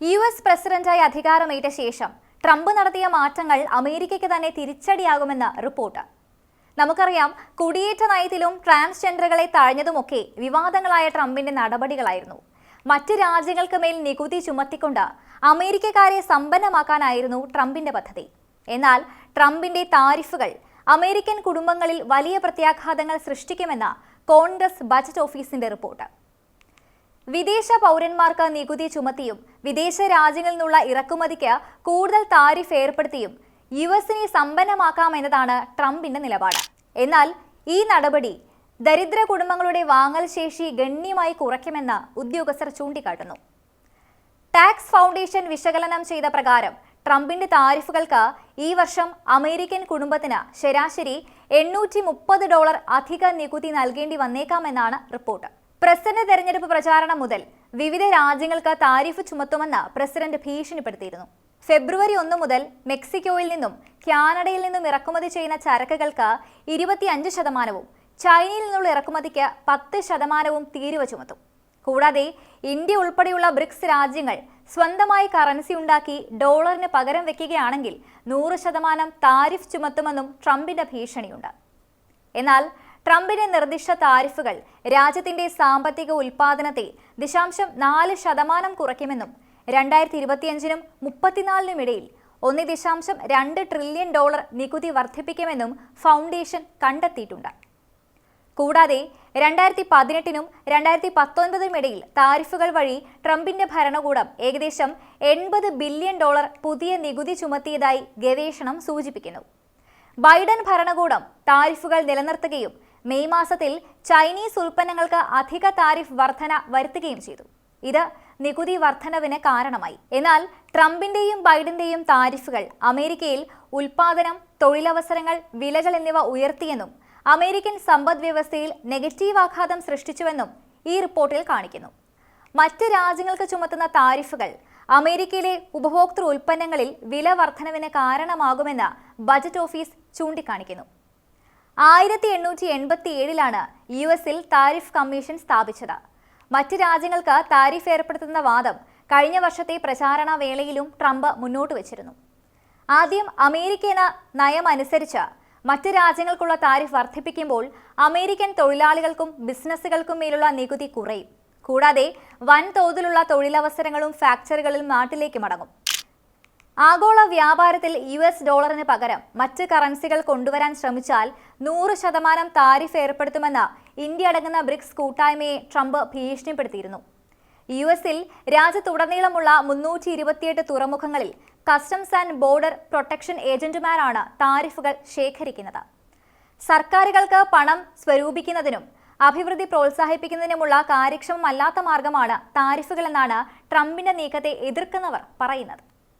U S പ്രസിഡന്റായി അധികാരമേറ്റ ശേഷം Trump നടത്തിയ മാറ്റങ്ങൾ അമേരിക്കയ്ക്ക് തന്നെ തിരിച്ചടിയാകുമെന്ന് റിപ്പോർട്ട്. നമുക്കറിയാം കുടിയേറ്റ നയത്തിലും ട്രാൻസ്ജെൻഡറുകളെ തഴഞ്ഞതുമൊക്കെ വിവാദങ്ങളായ ട്രംപിന്റെ നടപടികളായിരുന്നു. മറ്റ് രാജ്യങ്ങൾക്ക് മേൽ നികുതി ചുമത്തിക്കൊണ്ട് അമേരിക്കക്കാരെ സമ്പന്നമാക്കാനായിരുന്നു ട്രംപിന്റെ പദ്ധതി. എന്നാൽ ട്രംപിന്റെ താരിഫുകൾ അമേരിക്കൻ കുടുംബങ്ങളിൽ വലിയ പ്രത്യാഘാതങ്ങൾ സൃഷ്ടിക്കുമെന്ന് കോൺഗ്രസ് ബജറ്റ് ഓഫീസിന്റെ റിപ്പോർട്ട്. വിദേശ പൗരന്മാർക്ക് നികുതി ചുമത്തിയും വിദേശ രാജ്യങ്ങളിൽ നിന്നുള്ള ഇറക്കുമതിക്ക് കൂടുതൽ താരിഫ് ഏർപ്പെടുത്തിയും യു എസിനെ സമ്പന്നമാക്കാമെന്നതാണ് ട്രംപിന്റെ നിലപാട്. എന്നാൽ ഈ നടപടി ദരിദ്ര കുടുംബങ്ങളുടെ വാങ്ങൽ ശേഷി ഗണ്യമായി കുറയ്ക്കുമെന്ന് ഉദ്യോഗസ്ഥർ ചൂണ്ടിക്കാട്ടുന്നു. ടാക്സ് ഫൗണ്ടേഷൻ വിശകലനം ചെയ്ത പ്രകാരം ട്രംപിന്റെ താരിഫുകൾക്ക് ഈ വർഷം അമേരിക്കൻ കുടുംബത്തിന് ശരാശരി എണ്ണൂറ്റി മുപ്പത് ഡോളർ അധിക നികുതി നൽകേണ്ടി വന്നേക്കാമെന്നാണ് റിപ്പോർട്ട്. പ്രസിഡന്റ് തെരഞ്ഞെടുപ്പ് പ്രചാരണം മുതൽ വിവിധ രാജ്യങ്ങൾക്ക് താരിഫ് ചുമത്തുമെന്ന് പ്രസിഡന്റ് ഭീഷണിപ്പെടുത്തിയിരുന്നു. ഫെബ്രുവരി ഒന്ന് മുതൽ മെക്സിക്കോയിൽ നിന്നും കാനഡയിൽ നിന്നും ഇറക്കുമതി ചെയ്യുന്ന ചരക്കുകൾക്ക് ഇരുപത്തിയഞ്ച് ശതമാനവും ചൈനയിൽ നിന്നുള്ള ഇറക്കുമതിക്ക് പത്ത് ശതമാനവും തീരുവ ചുമത്തും. കൂടാതെ ഇന്ത്യ ഉൾപ്പെടെയുള്ള ബ്രിക്സ് രാജ്യങ്ങൾ സ്വന്തമായി കറൻസി ഉണ്ടാക്കി ഡോളറിന് പകരം വെക്കുകയാണെങ്കിൽ നൂറ് ശതമാനം താരിഫ് ചുമത്തുമെന്നും ട്രംപിന്റെ ഭീഷണിയുണ്ട്. എന്നാൽ ട്രംപിന്റെ നിർദ്ദിഷ്ട താരിഫുകൾ രാജ്യത്തിന്റെ സാമ്പത്തിക ഉൽപാദനത്തെ ദശാംശം നാല് ശതമാനം കുറയ്ക്കുമെന്നും രണ്ടായിരത്തി ഇരുപത്തിയഞ്ചിനും മുപ്പത്തിനാലിനും ഇടയിൽ ഒന്ന് ദശാംശം രണ്ട് ട്രില്യൺ ഡോളർ നികുതി വർദ്ധിപ്പിക്കുമെന്നും ഫൗണ്ടേഷൻ കണ്ടെത്തിയിട്ടുണ്ട്. കൂടാതെ രണ്ടായിരത്തി പതിനെട്ടിനും രണ്ടായിരത്തി പത്തൊൻപതിനും ഇടയിൽ താരിഫുകൾ വഴി ട്രംപിന്റെ ഭരണകൂടം ഏകദേശം എൺപത് ബില്യൺ ഡോളർ പുതിയ നികുതി ചുമത്തിയതായി ഗവേഷണം സൂചിപ്പിക്കുന്നു. ബൈഡൻ ഭരണകൂടം താരിഫുകൾ നിലനിർത്തുകയും മെയ് മാസത്തിൽ ചൈനീസ് ഉൽപ്പന്നങ്ങൾക്ക് അധിക താരിഫ് വർധന വരുത്തുകയും ചെയ്തു. ഇത് നികുതി വർധനവിന് കാരണമായി. എന്നാൽ ട്രംപിന്റെയും ബൈഡന്റെയും താരിഫുകൾ അമേരിക്കയിൽ ഉൽപാദനം തൊഴിലവസരങ്ങൾ വിലകൾ എന്നിവ ഉയർത്തിയെന്നും അമേരിക്കൻ സമ്പദ് വ്യവസ്ഥയിൽ നെഗറ്റീവ് ആഘാതം സൃഷ്ടിച്ചുവെന്നും ഈ റിപ്പോർട്ടിൽ കാണിക്കുന്നു. മറ്റ് രാജ്യങ്ങൾക്ക് ചുമത്തുന്ന താരിഫുകൾ അമേരിക്കയിലെ ഉപഭോക്തൃ ഉൽപ്പന്നങ്ങളിൽ വില വർധനവിന് കാരണമാകുമെന്ന് ബജറ്റ് ഓഫീസ് ചൂണ്ടിക്കാണിക്കുന്നു. ആയിരത്തി എണ്ണൂറ്റി എൺപത്തി ഏഴിലാണ് യു എസിൽ താരിഫ് കമ്മീഷൻ സ്ഥാപിച്ചത്. മറ്റ് രാജ്യങ്ങൾക്ക് താരിഫ് ഏർപ്പെടുത്തുന്ന വാദം കഴിഞ്ഞ വർഷത്തെ പ്രചാരണ വേളയിലും ട്രംപ് മുന്നോട്ട് വച്ചിരുന്നു. ആദ്യം അമേരിക്ക എന്ന നയം അനുസരിച്ച് മറ്റ് രാജ്യങ്ങൾക്കുള്ള താരിഫ് വർദ്ധിപ്പിക്കുമ്പോൾ അമേരിക്കൻ തൊഴിലാളികൾക്കും ബിസിനസ്സുകൾക്കും മേലുള്ള നികുതി കുറയും. കൂടാതെ വൻതോതിലുള്ള തൊഴിലവസരങ്ങളും ഫാക്ടറികളിലും നാട്ടിലേക്ക് മടങ്ങും. ആഗോള വ്യാപാരത്തിൽ യു എസ് ഡോളറിന് പകരം മറ്റ് കറൻസികൾ കൊണ്ടുവരാൻ ശ്രമിച്ചാൽ നൂറ് ശതമാനം താരിഫ് ഏർപ്പെടുത്തുമെന്ന് ഇന്ത്യ അടങ്ങുന്ന ബ്രിക്സ് കൂട്ടായ്മയെ ട്രംപ് ഭീഷണിപ്പെടുത്തിയിരുന്നു. യു എസിൽ രാജ്യത്തുടനീളമുള്ള മുന്നൂറ്റി ഇരുപത്തിയെട്ട് തുറമുഖങ്ങളിൽ കസ്റ്റംസ് ആൻഡ് ബോർഡർ പ്രൊട്ടക്ഷൻ ഏജന്റുമാരാണ് താരിഫുകൾ ശേഖരിക്കുന്നത്. സർക്കാരുകൾക്ക് പണം സ്വരൂപിക്കുന്നതിനും അഭിവൃദ്ധി പ്രോത്സാഹിപ്പിക്കുന്നതിനുമുള്ള കാര്യക്ഷമമല്ലാത്ത മാർഗമാണ് താരിഫുകളെന്നാണ് ട്രംപിന്റെ നീക്കത്തെ എതിർക്കുന്നവർ പറയുന്നത്.